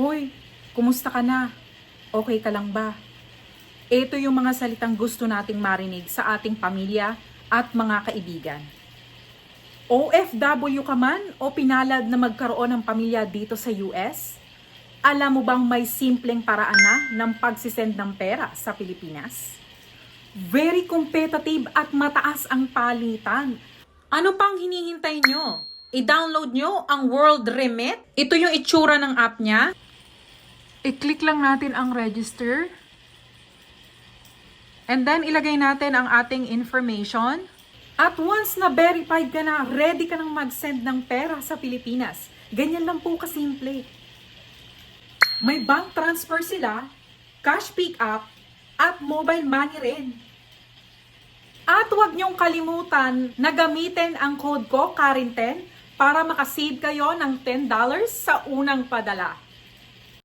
Hoy, kumusta ka na? Okay ka lang ba? Ito yung mga salitang gusto nating marinig sa ating pamilya at mga kaibigan. OFW ka man o pinalad na magkaroon ng pamilya dito sa US? Alam mo bang may simpleng paraan na ng pagsisend ng pera sa Pilipinas? Very competitive at mataas ang palitan. Ano pang hinihintay nyo? I-download nyo ang World Remit. Ito yung itsura ng app niya. I-click lang natin ang register. And then ilagay natin ang ating information. At once na verified ka na, ready ka nang mag-send ng pera sa Pilipinas. Ganyan lang po kasimple. May bank transfer sila, cash pick up, at mobile money rin. At huwag niyong kalimutan na gamitin ang code ko, Karin10, para makasave kayo ng $10 sa unang padala.